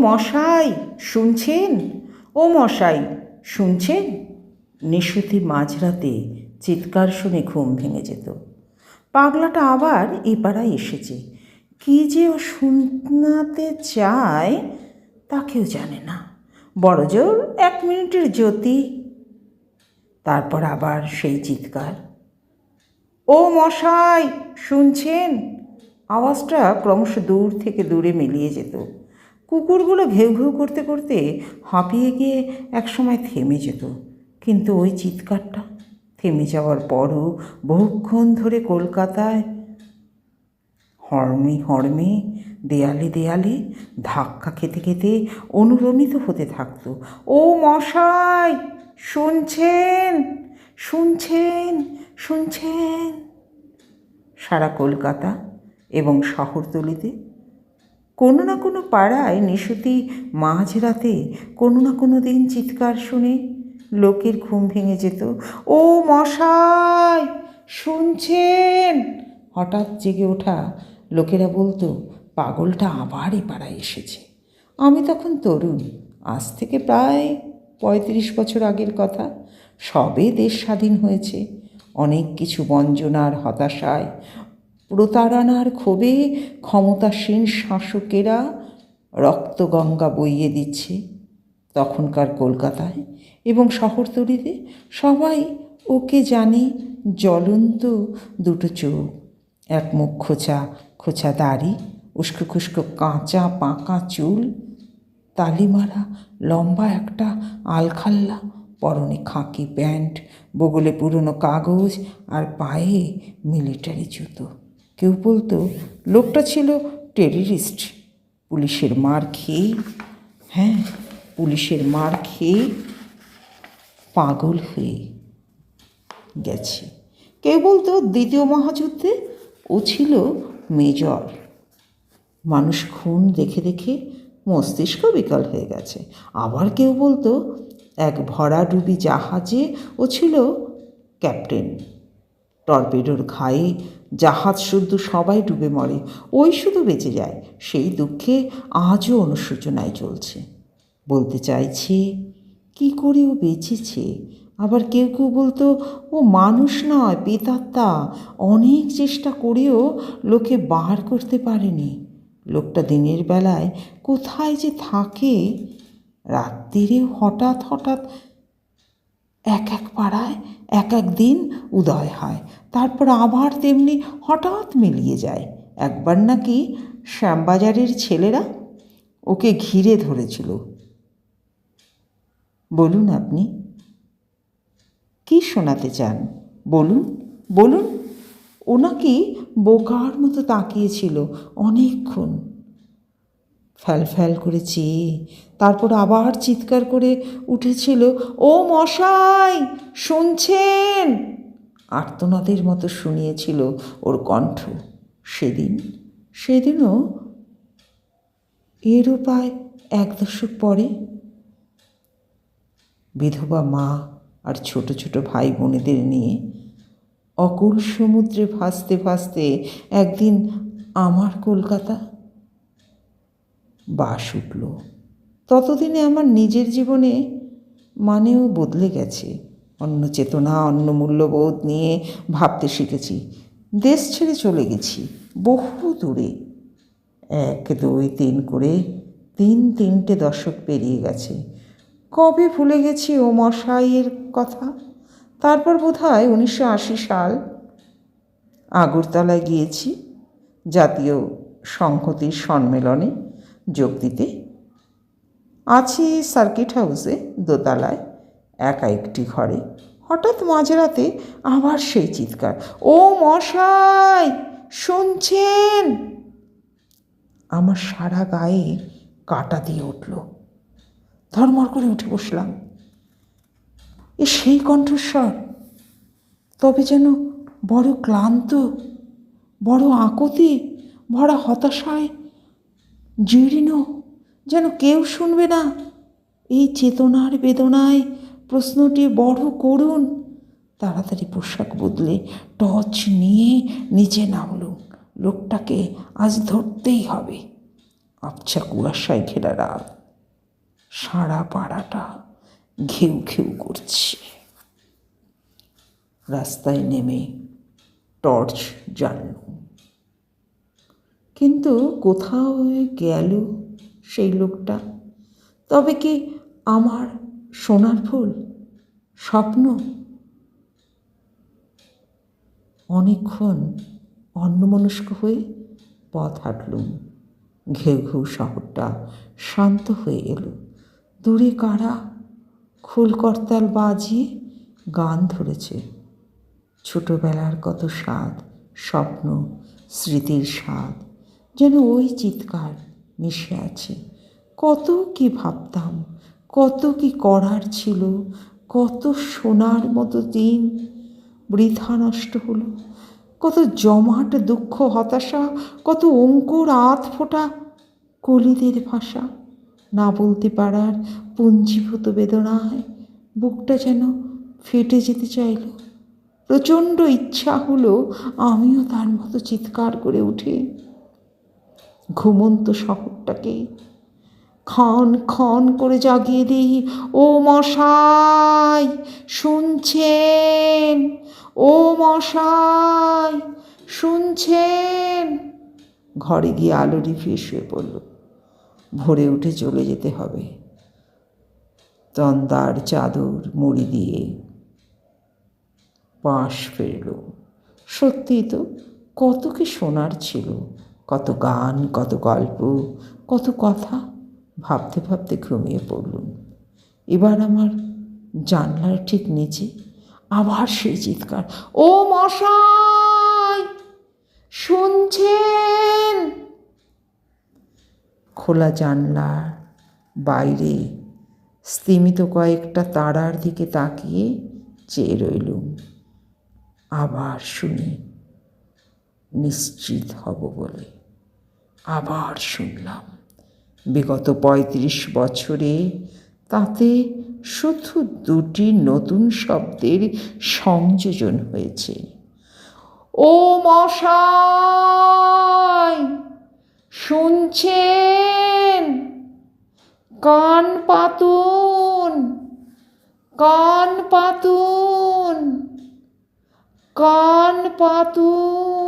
মশাই, শুনছেন? ও মশাই, শুনছেন? নিশুতি মাঝরাতে চিৎকার শুনে ঘুম ভেঙে যেত। পাগলাটা আবার এ পাড়ায় এসেছে। কী যে ও শোনাতে চায় তা কেউ জানে না। বড় জোর এক মিনিটের জ্যোতি। তারপর আবার সেই চিৎকার। ও মশাই, শুনছেন? আওয়াজটা ক্রমশ দূর থেকে দূরে মিলিয়ে যেত। কুকুরগুলো ঘেউ ঘেউ করতে করতে হাঁপিয়ে গিয়ে একসময় থেমে যেত। কিন্তু ওই চিৎকারটা থেমে যাওয়ার পরও বহুক্ষণ ধরে কলকাতায় হর্মে হর্মে দেয়ালে দেয়ালে ধাক্কা খেতে খেতে অনুরমিত হতে থাকতো। ও মশাই, শুনছেন? শুনছেন? শুনছেন? সারা কলকাতা এবং শহরতলিতে কোনো না কোনো পাড়ায় নিশুতি মাঝরাতে কোনো না কোনো দিন চিৎকার শুনে লোকের ঘুম ভেঙে যেত। ও মশাই, শুনছেন? হঠাৎ জেগে ওঠা লোকেরা বলতো, পাগলটা আবার এ পাড়ায় এসেছে। আমি তখন তরুণ, আজ থেকে প্রায় পঁয়ত্রিশ বছর আগের কথা। সবে দেশ স্বাধীন হয়েছে, অনেক কিছু বঞ্জনার হতাশায় প্রতারণার ক্ষোভে ক্ষমতাসীন শাসকেরা রক্তগঙ্গা বইয়ে দিচ্ছে তখনকার কলকাতায় এবং শহরতলিতে। সবাই ওকে জানে, জ্বলন্ত দুটো চোখ, এক মুখ খোঁচা খোঁচা দাড়ি, উস্কো খুস্কো কাঁচা পাকা চুল, তালিমারা লম্বা একটা আলখাল্লা, পরনে খাকি প্যান্ট, বগলে পুরনো কাগজ আর পায়ে মিলিটারি জুতো। কেউ বলতো, লোকটা ছিল টেররিস্ট। পুলিশের মার খেয়ে হ্যাঁ পুলিশের মার খেয়ে পাগল হয়ে গেছে। কেউ বলতো, দ্বিতীয় মহাযুদ্ধে ও ছিল মেজর। মানুষ খুন দেখে দেখে মস্তিষ্ক বিকল হয়ে গেছে। আবার কেউ বলতো, এক ভরাডুবি জাহাজে ও ছিল ক্যাপ্টেন। টর্পেডোর ঘায়ে জাহাজ শুদ্ধ সবাই ডুবে মরে, ওই শুধু বেঁচে যায়, সেই দুঃখে আজও অনুশোচনায় চলছে। বলতে চাইছে, কি করে ও বেঁচেছে? আবার কেউ কেউ বলতো, ও মানুষ নয় পেতাত্তা অনেক চেষ্টা করেও লোকে বার করতে পারেনি। লোকটা দিনের বেলায় কোথায় যে থাকে রাত্রিরেও হঠাৎ হঠাৎ এক এক পাড়ায় এক এক দিন উদয় হয়। তারপর আবার তেমনি হঠাৎ মিলিয়ে যায়। একবার নাকি শ্যামবাজারের ছেলেরা ওকে ঘিরে ধরেছিল। বলুন আপনি, কি শোনাতে চান? বলুন বলুন। ও নাকি বোকার মতো তাকিয়েছিল অনেকক্ষণ। ফ্যাল ফ্যাল করে চেয়ে, তারপর আবার চিৎকার করে উঠেছিল, ও মশাই, শুনছেন? আর্তনাদের মতো শুনিয়েছিল ওর কণ্ঠ। সেদিন, সেদিনও এরও প্রায় এক দশক পরে বিধবা মা আর ছোট ছোট ভাই বোনেদের নিয়ে অকুল সমুদ্রে ভাসতে ভাসতে একদিন আমার কলকাতা বাস উঠল ততদিনে আমার নিজের জীবনে মানেও বদলে গেছে। অন্য চেতনা, অন্য মূল্যবোধ নিয়ে ভাবতে শিখেছি। দেশ ছেড়ে চলে গেছি, বহু দূরে। এক, দুই, তিন করে তিন, তিনটে দশক পেরিয়ে গেছে। কবে ভুলে গেছি ও মশাইয়ের কথা? তারপর বোধ হয় উনিশশো আশি সাল আগরতলায় গিয়েছি জাতীয় সংহতির সম্মেলনে। যোগ দিতে। আছি সার্কিট হাউসে, দোতলায়, একা একটি ঘরে। হঠাৎ মাঝরাতে আবার সেই চিৎকার, ও মশাই, শুনছেন? আমার সারা গায়ে কাটা দিয়ে উঠল। ধর্মর করে উঠে বসলাম। এ সেই কণ্ঠস্বর, তবে যেন বড় ক্লান্ত, বড় আকুতি, ভরা হতাশায় জীর্ণ, যেন কেউ শুনবে না। এই চেতনার বেদনায় প্রশ্নটি বড় করুন। তাড়াতাড়ি পোশাক বদলে টর্চ নিয়ে নিচে নামলুম। লোকটাকে আজ ধরতেই হবে। আবছা কুয়াশায় ঘেরা রাত। সারা পাড়াটা ঘেউ ঘেউ করছে। রাস্তায় নেমে টর্চ জ্বাললুম কিন্তু কোথাও গেল সেই লোকটা? তবে কি আমার সোনার ফুল? স্বপ্ন? অনেকক্ষণ অন্যমনস্ক হয়ে পথ হাঁটলুম। ঘেউ ঘেউ শহরটা শান্ত হয়ে এলো। দূরে কারা? খোল করতাল বাজিয়ে গান ধরেছে। ছোটবেলার কত স্বাদ, স্বপ্ন, স্মৃতির স্বাদ। যেন ওই চিৎকার মিশে আছে। কত কি ভাবতাম, কত কি করার ছিল, কত সোনার মতো দিন বৃথা নষ্ট হলো। কত জমাট দুঃখ হতাশা, কত অঙ্কুর আধ ফোটা কলিদের ভাষা। না বলতে পারার পুঞ্জীভূত বেদনায় বুকটা যেন ফেটে যেতে চাইল। প্রচণ্ড ইচ্ছা হলো আমিও তার মতো চিৎকার করে উঠে ঘুমন্ত শহরটাকে। ক্ষণ ক্ষণ করে জাগিয়ে দিই। ও মশাই, শুনছেন? ও মশাই, শুনছেন? ঘরে গিয়ে আলো রিফিয়ে শুয়ে পড়ল। ভোরে উঠে চলে যেতে হবে। তন্দার চাদর মুড়ি দিয়ে পাশ ফেরল সত্যিই তো কত কি সোনার ছিল। কত গান, কত গল্প, কত কথা ভাবতে ভাবতে ঘুমিয়ে পড়লুম। এবার আমার জানলার ঠিক নিচে আবার সেই চিৎকার, ও মশাই, শুনছেন? খোলা জানলার বাইরে স্তিমিত কয়েকটা তারার দিকে তাকিয়ে চেয়ে রইলুম। আবার শুনি, নিশ্চিত হব বলে। আবার শুনলাম। বিগত পঁয়ত্রিশ বছরে তাতে শুধু দুটি নতুন শব্দের সংযোজন হয়েছে। ও মশাই, শুনছেন? কান পাতুন কান পাতুন কান পাতুন।